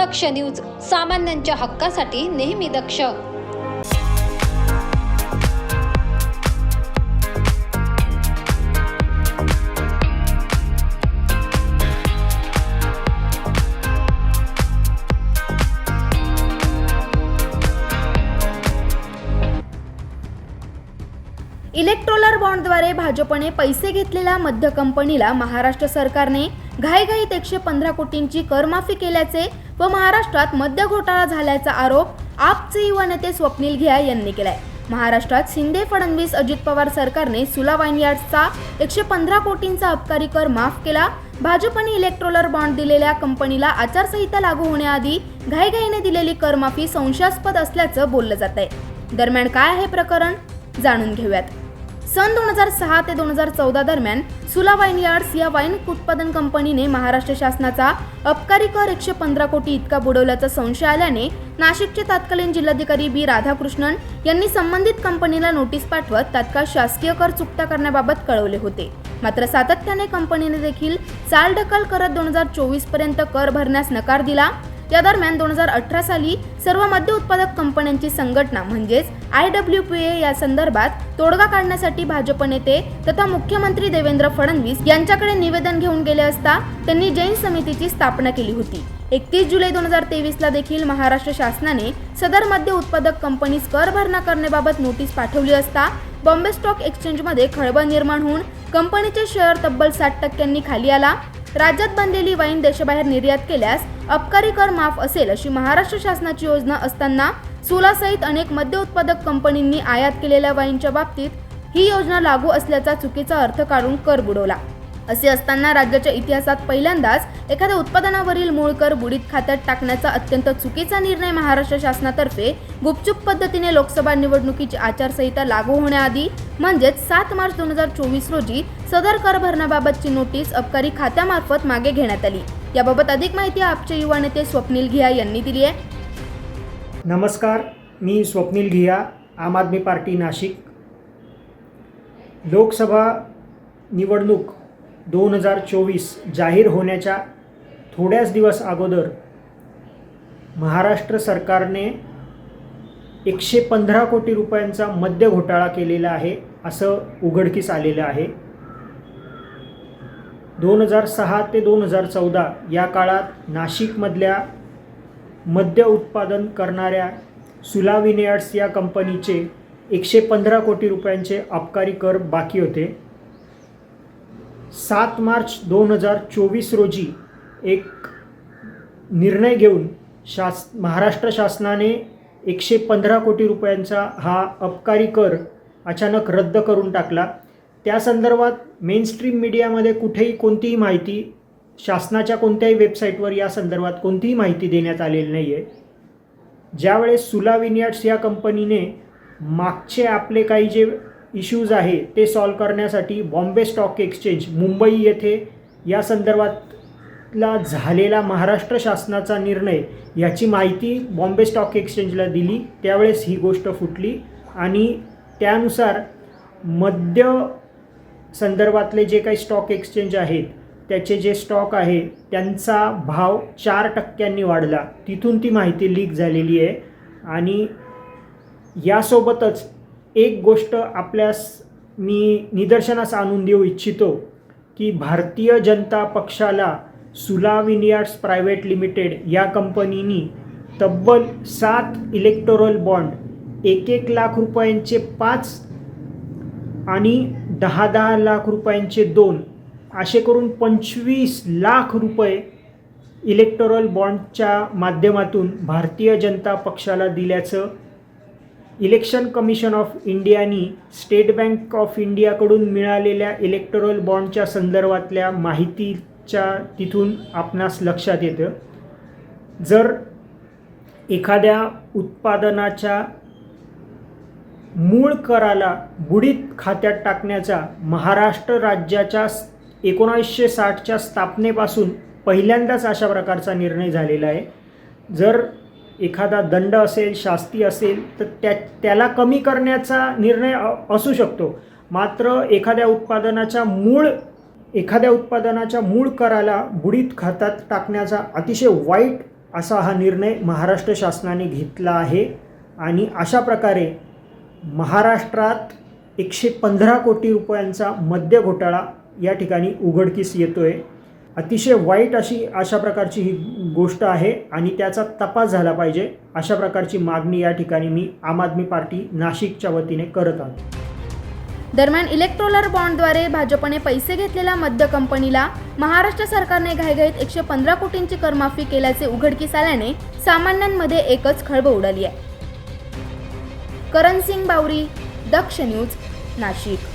दक्ष news सामान्यांच्या हक्कासाठी नेहमी दक्ष. इलेक्ट्रोलर बॉन्डद्वारे भाजपने पैसे घेतलेल्या मध्य कंपनीला महाराष्ट्र सरकारने घाईघाईत एकशे पंधरा कोटींची करमाफी केल्याचे व महाराष्ट्रात मद्य घोटाळा झाल्याचा आरोप आपचे युवा नेते स्वप्नील घिया यांनी केलाय. महाराष्ट्रात शिंदे फडणवीस अजित पवार सरकारने सुला वाईनयार्डचा एकशे पंधरा कोटींचा अबकारी कर माफ केला. भाजपने इलेक्ट्रोलर बॉन्ड दिलेल्या कंपनीला आचारसंहिता लागू होण्याआधी घाईघाईने दिलेली करमाफी संशयास्पद असल्याचं बोललं जात आहे दरम्यान काय आहे प्रकरण? जाणून घेऊयात. सन दोन हजार सहा ते दोन हजार चौदा दरम्यान सुला वाईन यार्ड्स या वाईन उत्पादन कंपनीने महाराष्ट्र शासनाचा अबकारी कर एकशे पंधरा कोटी इतका बुडवल्याचा संशय आल्याने नाशिकचे तत्कालीन जिल्हाधिकारी बी राधाकृष्णन यांनी संबंधित कंपनीला नोटीस पाठवत तात्काळ शासकीय कर चुकता करण्याबाबत कळवले होते. मात्र सातत्याने कंपनीने देखील चालढकल करत दोन हजार चोवीसपर्यंत कर भरण्यास नकार दिला. या दरम्यान दोन हजार अठरा साली सर्व मद्य उत्पादक कंपन्यांची संघटना म्हणजेच आय डब्ल्यू पी ए या संदर्भात तोडगा काढण्यासाठी भाजप नेते तथा मुख्यमंत्री देवेंद्र फडणवीस यांच्याकडे निवेदन घेऊन गेले असता त्यांनी जैन समितीची स्थापना केली होती. एकतीस जुलै दोन हजार तेवीसला देखील महाराष्ट्र शासनाने सदर मद्य उत्पादक कंपनीस कर भरणा करण्याबाबत नोटीस पाठवली असता बॉम्बे स्टॉक एक्सचेंजमध्ये खळबळ निर्माण होऊन कंपनीचे शेअर तब्बल साठ टक्क्यांनी खाली आला. राज्यात बनलेली वाईन देशाबाहेर निर्यात केल्यास अबकारी कर माफ असेल अशी महाराष्ट्र शासनाची योजना असताना सोलासहित अनेक मद्य उत्पादक कंपनींनी आयात केलेल्या वाईनच्या बाबतीत ही योजना लागू असल्याचा चुकीचा अर्थ काढून कर बुडवला. असे असताना राज्याच्या इतिहासात पहिल्यांदाच एखाद्या उत्पादनावरील मूळ कर बुडीत खात्यात टाकण्याचा अत्यंत चुकीचा निर्णय महाराष्ट्र शासनातर्फे गुपचूप पद्धतीने लोकसभा निवडणुकीची आचारसंहिता लागू होण्याआधी म्हणजेच सात मार्च दोन हजार चोवीस रोजी सदर कर भरण्याबाबतची नोटीस अबकारी खात्यामार्फत मागे घेण्यात आली. याबाबत अधिक माहिती आपचे युवा नेते स्वप्नील घिया यांनी दिली आहे. नमस्कार मी स्वप्नील घिया आम आदमी पार्टी नाशिक. लोकसभा निवडणूक दोन हजार चोवीस जाहीर होण्याच्या थोड्याच दिवस अगोदर महाराष्ट्र सरकारने एकशे पंधरा कोटी रुपयांचा मद्य घोटाळा केलेला आहे असं उघडकीस आलेलं आहे. दोन हजार सहा ते दोन हजार चौदा या काळात नाशिकमधल्या मद्य उत्पादन करणाऱ्या सुलाविनेयार्ड्स या कंपनीचे एकशे पंधरा कोटी रुपयांचे अबकारी कर बाकी होते. सात मार्च दोन हजार चोवीस रोजी एक निर्णय घेऊन शास महाराष्ट्र शासनाने एकशे पंधरा कोटी रुपयांचा हा अबकारी कर अचानक रद्द करून टाकला. त्या संदर्भात मेनस्ट्रीम मीडियामध्ये कुठेही कोणतीही माहिती शासनाच्या कोणत्याही वेबसाईटवर या संदर्भात कोणतीही माहिती देण्यात आलेली नाही आहे ज्यावेळेस सुला विनियार्ड्स या कंपनीने मागचे आपले काही जे इश्यूज आहे ते सॉल्व करण्यासाठी बॉम्बे स्टॉक एक्सचेंज मुंबई येथे या संदर्भातला झालेला महाराष्ट्र शासनाचा निर्णय याची माहिती बॉम्बे स्टॉक एक्सचेंजला दिली. त्यावेळेस ही गोष्ट फुटली आणि त्यानुसार मध्य संदर्भातले जे काही स्टॉक एक्सचेंज आहेत त्याचे जे स्टॉक आहे त्यांचा भाव चार टक्क्यांनी वाढला. तिथून ती माहिती लीक झालेली आहे आणि यासोबतच एक गोष्ट आपल्यास मी निदर्शनास आणून देऊ इच्छितो की भारतीय जनता पक्षाला सुला विनियार्ड्स प्रायव्हेट लिमिटेड या कंपनीनी तब्बल सात इलेक्टोरल बॉन्ड एक एक लाख रुपयांचे पाच आणि दहा दहा लाख रुपयांचे दोन असे करून पंचवीस लाख रुपये इलेक्टोरल बॉन्डच्या माध्यमातून भारतीय जनता पक्षाला दिल्याचं इलेक्शन कमिशन ऑफ इंडियानी स्टेट बँक ऑफ इंडियाकडून मिळालेल्या इलेक्टोरल बॉन्डच्या संदर्भातल्या माहितीच्या तिथून आपणास लक्षात येतं. जर एखाद्या उत्पादनाच्या मूळ कराला बुडीत खात्यात टाकण्याचा महाराष्ट्र राज्याच्या एकोणावीसशे साठच्या स्थापनेपासून पहिल्यांदाच अशा प्रकारचा निर्णय झालेला आहे. जर एखादा दंड असेल शास्ती असेल तर त्या त्याला कमी करण्याचा निर्णय असू शकतो. मात्र एखाद्या उत्पादनाच्या मूळ एखाद्या उत्पादनाच्या मूळ कराला बुडीत खात्यात टाकण्याचा अतिशय वाईट असा हा निर्णय महाराष्ट्र शासनाने घेतला आहे. आणि अशा प्रकारे महाराष्ट्रात एकशे पंधरा कोटी रुपयांचा मद्य घोटाळा या ठिकाणी उघडकीस येतो आहे अतिशय वाईट अशी अशा प्रकारची ही गोष्ट आहे आणि त्याचा तपास झाला पाहिजे अशा प्रकारची मागणी या ठिकाणी मी आम आदमी पार्टी नाशिकच्या वतीने करत आहोत दरम्यान इलेक्ट्रोलर बॉन्डद्वारे भाजपने पैसे घेतलेल्या मद्य कंपनीला महाराष्ट्र सरकारने घाईघाईत एकशे पंधरा कोटींची करमाफी केल्याचे उघडकीस आल्याने सामान्यांमध्ये एकच खळबळ उडाली आहे. करण सिंग बावरी दक्ष न्यूज नाशिक.